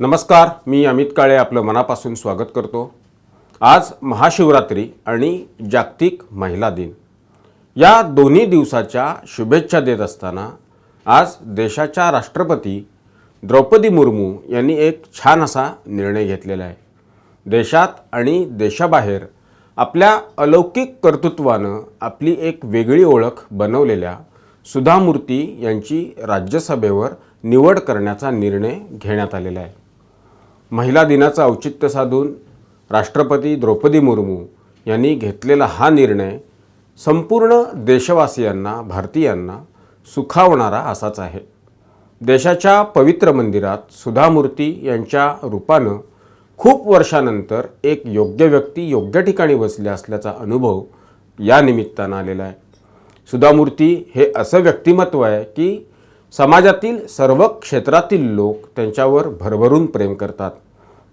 नमस्कार मी अमित काळे आपलं मनापासून स्वागत करतो. आज महाशिवरात्री आणि जागतिक महिला दिन. या दोन्ही दिवसाच्या शुभेच्छा देत असताना आज देशाच्या राष्ट्रपती द्रौपदी मुर्मू यांनी एक छान असा निर्णय घेतलेला आहे. देशात आणि देशाबाहेर आपल्या अलौकिक कर्तृत्वानं आपली एक वेगळी ओळख बनवलेल्या सुधामूर्ती यांची राज्यसभेवर निवड करण्याचा निर्णय घेण्यात आलेला आहे. महिला दिनाचं औचित्य साधून राष्ट्रपती द्रौपदी मुर्मू यांनी घेतलेला हा निर्णय संपूर्ण देशवासियांना भारतीयांना सुखावणारा असाच आहे. देशाच्या पवित्र मंदिरात सुधामूर्ती यांच्या रूपानं खूप वर्षानंतर एक योग्य व्यक्ती योग्य ठिकाणी बसल्या असल्याचा अनुभव या निमित्तानं आलेला आहे. सुधामूर्ती हे असं व्यक्तिमत्व आहे की समाजातील सर्व क्षेत्रातील लोक त्यांच्यावर भरभरून प्रेम करतात.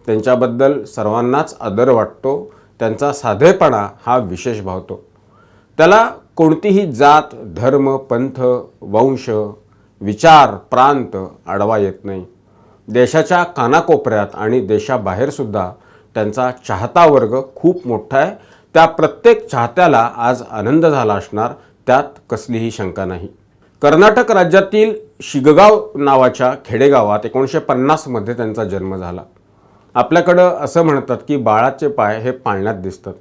त्यांच्याबद्दल सर्वांनाच आदर वाटतो. त्यांचा साधेपणा हा विशेष भावतो. त्याला कोणतीही जात धर्म पंथ वंश विचार प्रांत आडवा येत नाही. देशाच्या कानाकोपऱ्यात आणि देशाबाहेरसुद्धा त्यांचा चाहता वर्ग खूप मोठा आहे. त्या प्रत्येक चाहत्याला आज आनंद झाला असणार त्यात कसलीही शंका नाही. कर्नाटक राज्यातील शिगगाव नावाच्या खेडेगावात एकोणीसशे पन्नासमध्ये त्यांचा जन्म झाला. आपल्याकडं असं म्हणतात की बाळाचे पाय हे पाळण्यात दिसतात.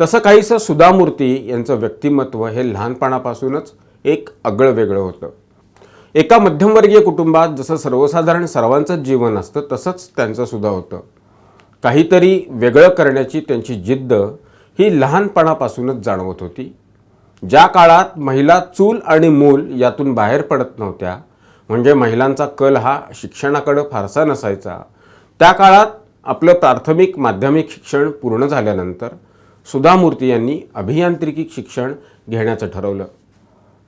तसं काहीसं सुधामूर्ती यांचं व्यक्तिमत्व हे लहानपणापासूनच एक अगळं वेगळं होतं. एका मध्यमवर्गीय कुटुंबात जसं सर्वसाधारण सर्वांचंच जीवन असतं तसंच त्यांचं सुद्धा होतं. काहीतरी वेगळं करण्याची त्यांची जिद्द ही लहानपणापासूनच जाणवत होती. ज्या काळात महिला चूल आणि मूल यातून बाहेर पडत नव्हत्या म्हणजे महिलांचा कल हा शिक्षणाकडं फारसा नसायचा. त्या काळात आपलं प्राथमिक माध्यमिक शिक्षण पूर्ण झाल्यानंतर सुधामूर्ती यांनी अभियांत्रिकी शिक्षण घेण्याचं ठरवलं.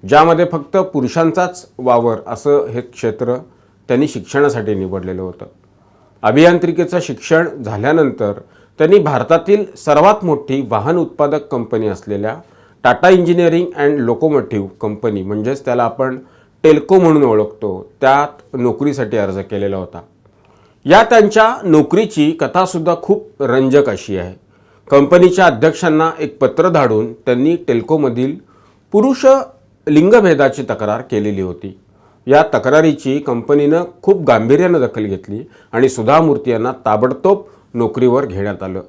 ज्यामध्ये फक्त पुरुषांचाच वावर असं हे क्षेत्र त्यांनी शिक्षणासाठी निवडलेलं होतं. अभियांत्रिकेचं शिक्षण झाल्यानंतर त्यांनी भारतातील सर्वात मोठी वाहन उत्पादक कंपनी असलेल्या Tata engineering and locomotive company म्हणजेच त्याला आपण टेल्को म्हणून ओळखतो त्यात नोकरीसाठी अर्ज केलेला होता. या त्यांच्या नोकरीची कथासुद्धा खूप रंजक अशी आहे. कंपनीच्या अध्यक्षांना एक पत्र धाडून त्यांनी टेल्कोमधील पुरुष लिंगभेदाची तक्रार केलेली होती. या तक्रारीची कंपनीनं खूप गांभीर्यानं दखल घेतली आणि सुधामूर्ती यांना ताबडतोब नोकरीवर घेण्यात आलं.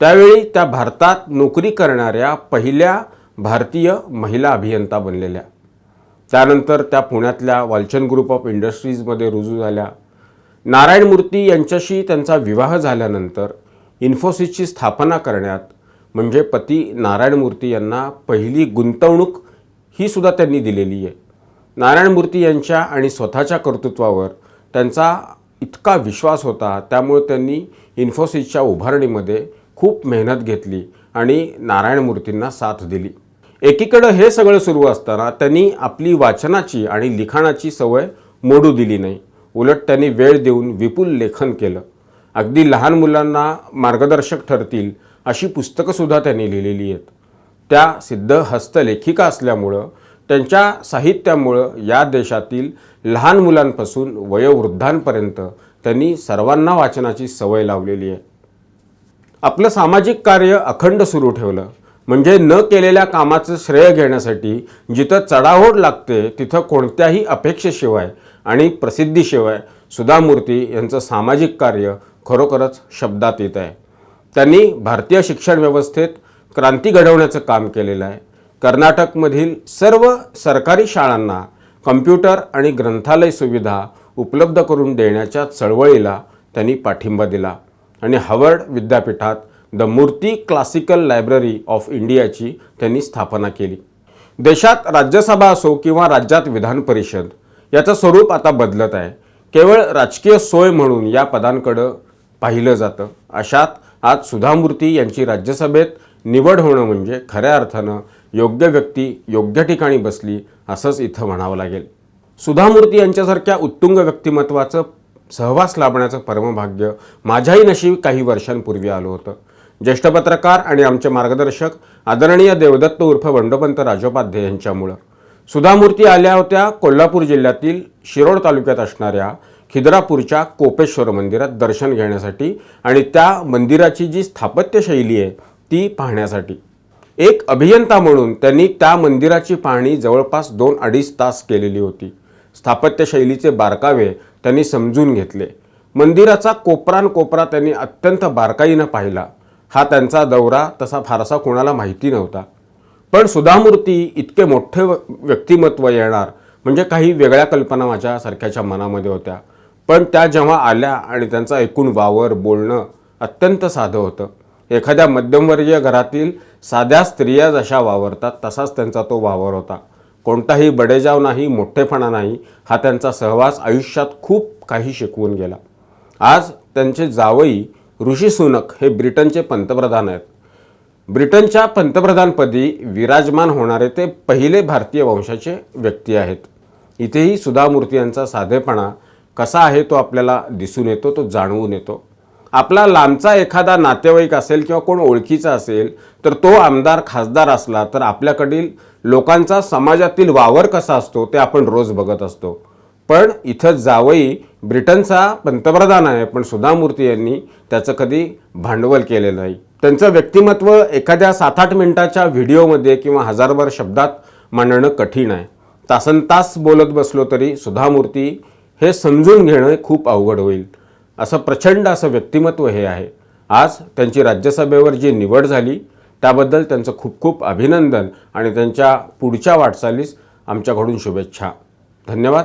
त्यावेळी त्या भारतात नोकरी करणाऱ्या पहिल्या भारतीय महिला अभियंता बनलेल्या. त्यानंतर त्या पुण्यातल्या वालचंद ग्रुप ऑफ इंडस्ट्रीजमध्ये रुजू झाल्या. नारायण मूर्ती यांच्याशी त्यांचा विवाह झाल्यानंतर इन्फोसिसची स्थापना करण्यात म्हणजे पती नारायण मूर्ती यांना पहिली गुंतवणूक ही सुद्धा त्यांनी दिलेली आहे. नारायण मूर्ती यांच्या आणि स्वतःच्या कर्तृत्वावर त्यांचा इतका विश्वास होता त्यामुळे त्यांनी इन्फोसिसच्या उभारणीमध्ये खूप मेहनत घेतली आणि नारायण मूर्तींना साथ दिली. एकीकडं हे सगळं सुरू असताना त्यांनी आपली वाचनाची आणि लिखाणाची सवय मोडू दिली नाही. उलट त्यांनी वेळ देऊन विपुल लेखन केलं. अगदी लहान मुलांना मार्गदर्शक ठरतील अशी पुस्तकंसुद्धा त्यांनी लिहिलेली आहेत. त्या सिद्ध हस्तलेखिका असल्यामुळं त्यांच्या साहित्यामुळं या देशातील लहान मुलांपासून वयोवृद्धांपर्यंत त्यांनी सर्वांना वाचनाची सवय लावलेली आहे. आपलं सामाजिक कार्य अखंड सुरू ठेवलं. म्हणजे न केलेल्या कामाचं श्रेय घेण्यासाठी जिथं चढाओढ लागते तिथं कोणत्याही अपेक्षेशिवाय आणि प्रसिद्धीशिवाय सुधामूर्ती यांचं सामाजिक कार्य खरोखरच शब्दात येत आहे. त्यांनी भारतीय शिक्षण व्यवस्थेत क्रांती घडवण्याचं काम केलेलं आहे. कर्नाटकमधील सर्व सरकारी शाळांना कम्प्युटर आणि ग्रंथालय सुविधा उपलब्ध करून देण्याच्या चळवळीला त्यांनी पाठिंबा दिला आणि हार्वर्ड विद्यापीठात द मूर्ती क्लासिकल लायब्ररी ऑफ इंडियाची त्यांनी स्थापना केली. देशात राज्यसभा असो किंवा राज्यात विधान परिषद याचं स्वरूप आता बदलत आहे. केवळ राजकीय सोय म्हणून या पदांकडं पाहिलं जातं. अशात आज सुधामूर्ती यांची राज्यसभेत निवड होणं म्हणजे खऱ्या अर्थानं योग्य व्यक्ती योग्य ठिकाणी बसली असंच इथं म्हणावं लागेल. सुधामूर्ती यांच्यासारख्या उत्तुंग व्यक्तिमत्वाचं सहवास लाभण्याचं परमभाग्य माझ्याही नशीब काही वर्षांपूर्वी आलं होतं. ज्येष्ठ पत्रकार आणि आमचे मार्गदर्शक आदरणीय देवदत्त उर्फ बंडोपंत राजोपाध्ये यांच्यामुळं. सुधामूर्ती आल्या होत्या कोल्हापूर जिल्ह्यातील शिरोड तालुक्यात असणाऱ्या खिद्रापूरच्या कोपेश्वर मंदिरात दर्शन घेण्यासाठी आणि त्या मंदिराची जी स्थापत्यशैली आहे ती पाहण्यासाठी. एक अभियंता म्हणून त्यांनी त्या मंदिराची पाहणी जवळपास दोन अडीच तास केलेली होती. स्थापत्यशैलीचे बारकावे त्यांनी समजून घेतले. मंदिराचा कोपरान कोपरा त्यांनी अत्यंत बारकाईनं पाहिला. हा त्यांचा दौरा तसा फारसा कोणाला माहिती नव्हता. पण सुधामूर्ती इतके मोठे व- व्यक्तिमत्व येणार म्हणजे काही वेगळ्या कल्पना माझ्यासारख्याच्या मनामध्ये होत्या. पण त्या जेव्हा आल्या आणि त्यांचा एकूण वावर बोलणं अत्यंत साधं होतं. एखाद्या मध्यमवर्गीय घरातील साध्या स्त्रिया जशा वावरतात तसाच त्यांचा तो वावर होता. कोणताही बडेजाव नाही मोठेपणा नाही हा त्यांचा सहवास आयुष्यात खूप काही शिकवून गेला. आज त्यांचे जावई ऋषी सुनक हे ब्रिटनचे पंतप्रधान आहेत. ब्रिटनच्या पंतप्रधानपदी विराजमान होणारे ते पहिले भारतीय वंशाचे व्यक्ती आहेत. इथेही सुधामूर्ती यांचा साधेपणा कसा आहे तो आपल्याला दिसून येतो तो जाणवून येतो. आपला लांबचा एखादा नातेवाईक असेल किंवा कोण ओळखीचा असेल तर तो आमदार खासदार असला तर आपल्याकडील लोकांचा समाजातील वावर कसा असतो ते आपण रोज बघत असतो. पण इथं जावई ब्रिटनचा पंतप्रधान आहे पण सुधामूर्ती यांनी त्याचं कधी भांडवल केलेलं नाही. त्यांचं व्यक्तिमत्व एखाद्या सात आठ मिनिटाच्या व्हिडिओमध्ये किंवा हजारभर शब्दात मांडणं कठीण आहे. तासन तास बोलत बसलो तरी सुधामूर्ती हे समजून घेणं खूप अवघड होईल. असं प्रचंड असं व्यक्तिमत्व हे आहे. आज त्यांची राज्यसभेवर जी निवड झाली त्याबद्दल त्यांचं खूप खूप अभिनंदन आणि त्यांच्या पुढच्या वाटचालीस आमच्याकडून शुभेच्छा. धन्यवाद.